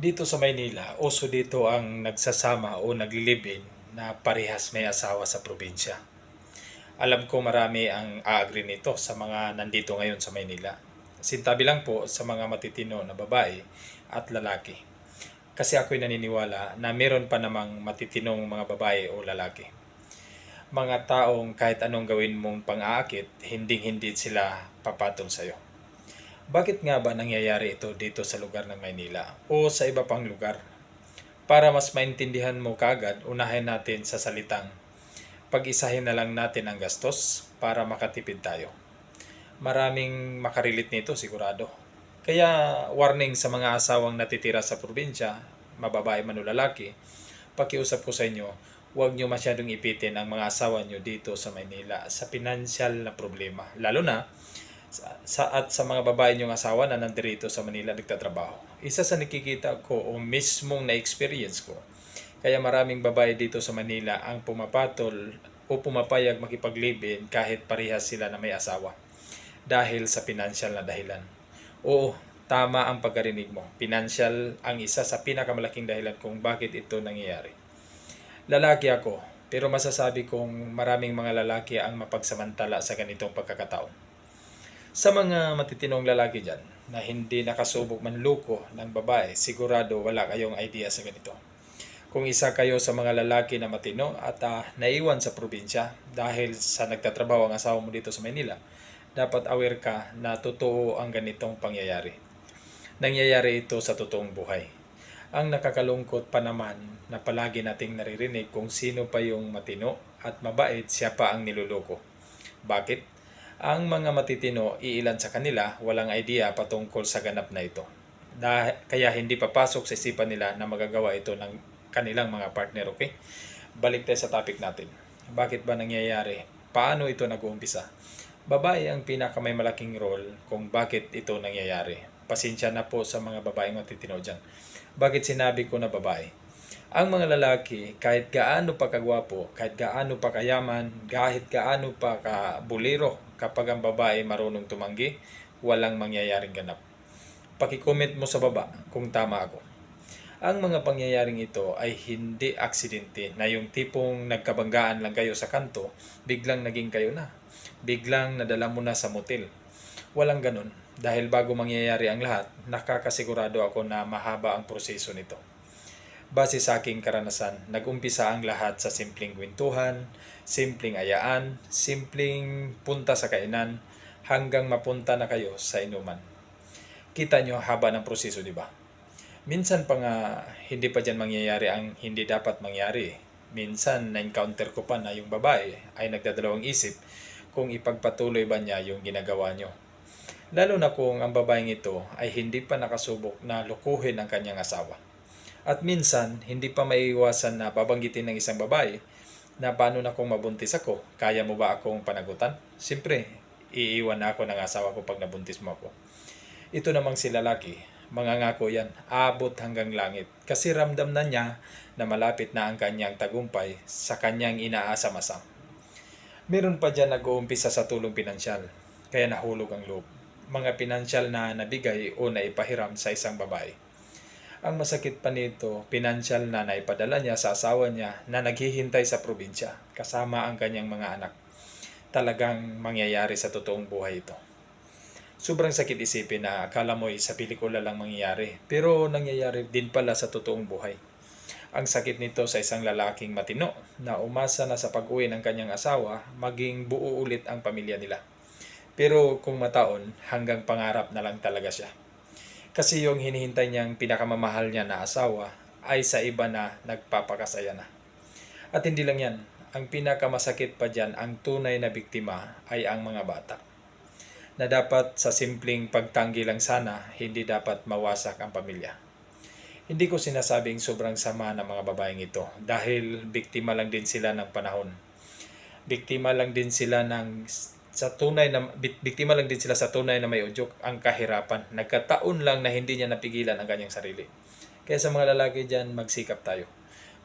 Dito sa Maynila, uso dito ang nagsasama o naglilibin na parehas may asawa sa probinsya. Alam ko marami ang a-agree nito sa mga nandito ngayon sa Maynila. Sintabi lang po sa mga matitino na babae at lalaki. Kasi ako'y naniniwala na meron pa namang matitinong mga babae o lalaki. Mga taong kahit anong gawin mong pang-aakit, hinding-hindi sila papatol sa'yo. Bakit nga ba nangyayari ito dito sa lugar ng Maynila o sa iba pang lugar? Para mas maintindihan mo kagad, unahin natin sa salitang pag-isahin na lang natin ang gastos para makatipid tayo. Maraming makarilit nito sigurado. Kaya warning sa mga asawang natitira sa probinsya, mababae man o lalaki, pakiusap ko sa inyo, huwag nyo masyadong ipitin ang mga asawa nyo dito sa Maynila sa pinansyal na problema. Lalo na sa, at sa mga babae nyong asawa na nandirito sa Manila nagtatrabaho. Isa sa nakikita ko o mismong na-experience ko. Kaya maraming babae dito sa Manila ang pumapatol o pumapayag makipaglibin kahit parehas sila na may asawa. Dahil sa pinansyal na dahilan. Oo, tama ang pagkarinig mo. Pinansyal ang isa sa pinakamalaking dahilan kung bakit ito nangyayari. Lalaki ako, pero masasabi kong maraming mga lalaki ang mapagsamantala sa ganitong pagkakataon. Sa mga matitinong lalaki dyan na hindi nakasubok manluko ng babae, sigurado wala kayong idea sa ganito. Kung isa kayo sa mga lalaki na matino at ah, naiwan sa probinsya dahil sa nagtatrabaho ang asawa mo dito sa Manila, dapat aware ka na totoo ang ganitong pangyayari. Nangyayari ito sa totoong buhay. Ang nakakalungkot pa naman na palagi nating naririnig kung sino pa yung matino at mabait siya pa ang niluloko. Bakit? Ang mga matitino, iilan sa kanila, walang idea patungkol sa ganap na ito. Dah- kaya hindi papasok sa isipan nila na magagawa ito ng kanilang mga partner, okay? Balik tayo sa topic natin. Bakit ba nangyayari? Paano ito nag-uumpisa? Babae ang pinakamay malaking role kung bakit ito nangyayari. Pasensya na po sa mga babaeng matitino dyan. Bakit sinabi ko na babae? Ang mga lalaki, kahit gaano pa kagwapo, kahit gaano pa kayaman, kahit gaano pa kabuliro, kapag ang babae marunong tumanggi, walang mangyayaring ganap. Pakicomment mo sa baba kung tama ako. Ang mga pangyayaring ito ay hindi aksidente na yung tipong nagkabanggaan lang kayo sa kanto, biglang naging kayo na. Biglang nadala mo na sa motel. Walang ganun. Dahil bago mangyayari ang lahat, nakakasigurado ako na mahaba ang proseso nito. Base sa aking karanasan, nag-umpisa ang lahat sa simpleng kwentuhan, simpleng ayaan, simpleng punta sa kainan, hanggang mapunta na kayo sa inuman. Kita nyo haba ng proseso, di ba? Minsan pa nga, hindi pa dyan mangyayari ang hindi dapat mangyari. Minsan, na-encounter ko pa na yung babae ay nagdadalawang isip kung ipagpatuloy ba niya yung ginagawa nyo. Lalo na kung ang babaeng ito ay hindi pa nakasubok na lukuhin ang kanyang asawa. At minsan, hindi pa maiiwasan na babanggitin ng isang babae na paano na kung mabuntis ako, kaya mo ba akong panagutan? Siyempre, iiwan na ako ng asawa ko pag nabuntis mo ako. Ito namang si lalaki, mangangako yan, abot hanggang langit. Kasi ramdam na niya na malapit na ang kanyang tagumpay sa kanyang inaasam-asam. Meron pa dyan nag-uumpisa sa tulong pinansyal, kaya nahulog ang loob. Mga pinansyal na nabigay o naipahiram sa isang babae. Ang masakit pa nito, pinansyal na naipadala niya sa asawa niya na naghihintay sa probinsya, kasama ang kanyang mga anak. Talagang mangyayari sa totoong buhay ito. Sobrang sakit isipin na akala mo sa pelikula lang mangyayari, pero nangyayari din pala sa totoong buhay. Ang sakit nito sa isang lalaking matino na umasa na sa pag-uwi ng kanyang asawa, maging buo ulit ang pamilya nila. Pero kung mataon, hanggang pangarap na lang talaga siya. Kasi yung hinihintay niyang pinakamamahal niya na asawa ay sa iba na nagpapakasaya na. At hindi lang yan, ang pinakamasakit pa dyan, ang tunay na biktima ay ang mga bata. Na dapat sa simpleng pagtanggi lang sana, hindi dapat mawasak ang pamilya. Hindi ko sinasabing sobrang sama ng mga babaeng ito dahil biktima lang din sila ng panahon. Biktima lang din sila ng sa tunay na bik- biktima lang din sila sa tunay na may udyok ang kahirapan. Nagkataon lang na hindi niya napigilan ang kanyang sarili. Kaya sa mga lalaki diyan, magsikap tayo.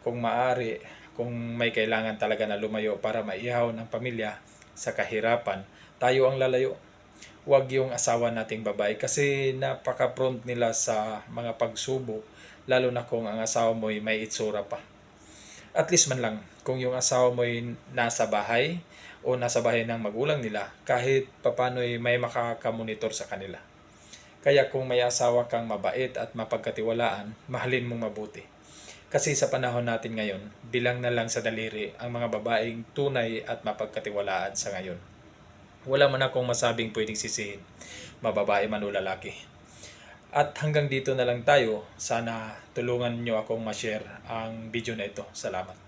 Kung maaari, kung may kailangan talaga na lumayo para maihaw ng pamilya sa kahirapan, tayo ang lalayo. wag yung asawa nating babae kasi napaka-prone nila sa mga pagsubok lalo na kung ang asawa mo ay may itsura pa. At least man lang kung yung asawa mo ay nasa bahay o nasa bahay ng magulang nila kahit papano ay may makakamonitor sa kanila. Kaya kung may asawa kang mabait at mapagkatiwalaan, mahalin mong mabuti. Kasi sa panahon natin ngayon, bilang na lang sa daliri ang mga babaeng tunay at mapagkatiwalaan sa ngayon. Wala man akong masabing pwedeng sisihin, mababae man o lalaki. At hanggang dito na lang tayo. Sana tulungan nyo akong ma-share ang video na ito. Salamat.